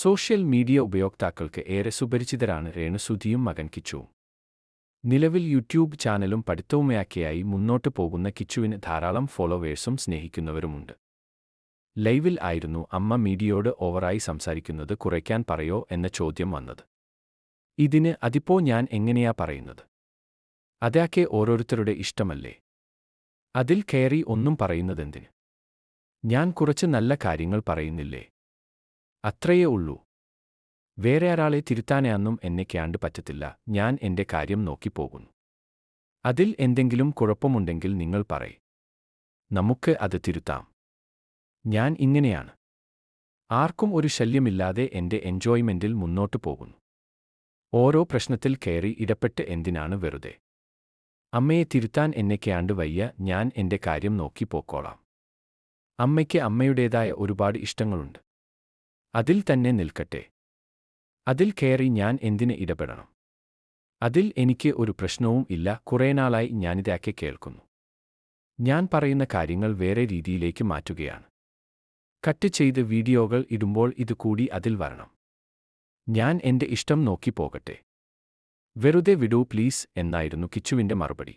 Social media ഉപയോക്താക്കൾക്ക് ഏറെ സുപരിചിതരാണ് രേണുസുധിയും മകൻ കിച്ചു. നിലവിൽ യൂട്യൂബ് ചാനലും പഠിത്തവുമയാക്കിയായി മുന്നോട്ട് പോകുന്ന കിച്ചുവിന് ധാരാളം ഫോളോവേഴ്സും സ്നേഹിക്കുന്നവരുമുണ്ട്. ലൈവിൽ ആയിരുന്നു അമ്മ മീഡിയയോട് ഓവറായി സംസാരിക്കുന്നത് കുറയ്ക്കാൻ പറയോ എന്ന ചോദ്യം വന്നത്. ഇതിന് അതിപ്പോ ഞാൻ എങ്ങനെയാ പറയുന്നത്? അതാക്കെ ഓരോരുത്തരുടെ ഇഷ്ടമല്ലേ? അതിൽ കയറി ഒന്നും പറയുന്നതെന്തിന്? ഞാൻ കുറച്ച് നല്ല കാര്യങ്ങൾ പറയുന്നില്ലേ? അത്രയേ ഉള്ളൂ. വേറെ ഒരാളെ തിരുത്താനെയൊന്നും എന്നെ ക്യാണ്ട് പറ്റത്തില്ല. ഞാൻ എന്റെ കാര്യം നോക്കിപ്പോകുന്നു അതിൽ എന്തെങ്കിലും കുഴപ്പമുണ്ടെങ്കിൽ നിങ്ങൾ പറയ്. നമുക്ക് അത് തിരുത്താം. ഞാൻ ഇങ്ങനെയാണ്. ആർക്കും ഒരു ശല്യമില്ലാതെ എന്റെ എൻജോയ്മെന്റിൽ മുന്നോട്ടു പോകുന്നു. ഓരോ പ്രശ്നത്തിൽ കയറി ഇടപെട്ട് എന്തിനാണ് വെറുതെ? അമ്മയെ തിരുത്താൻ എന്നെക്കാണ്ട് വയ്യ. ഞാൻ എന്റെ കാര്യം നോക്കിപ്പോക്കോളാം അമ്മയ്ക്ക് അമ്മയുടേതായ ഒരുപാട് ഇഷ്ടങ്ങളുണ്ട്. അതിൽ തന്നെ നിൽക്കട്ടെ. അതിൽ കയറി ഞാൻ എന്തിന് ഇടപെടണം? അതിൽ എനിക്ക് ഒരു പ്രശ്നവും ഇല്ല കുറേ നാളായി ഞാനിതൊക്കെ കേൾക്കുന്നു. ഞാൻ പറയുന്ന കാര്യങ്ങൾ വേറെ രീതിയിലേക്ക് മാറ്റുകയാണ്. കട്ട് ചെയ്ത് വീഡിയോകൾ ഇടുമ്പോൾ ഇത് കൂടി അതിൽ വരണം. ഞാൻ എന്റെ ഇഷ്ടം നോക്കി പോകട്ടെ. വെറുതെ വിടൂ പ്ലീസ് എന്നായിരുന്നു കിച്ചുവിന്റെ മറുപടി.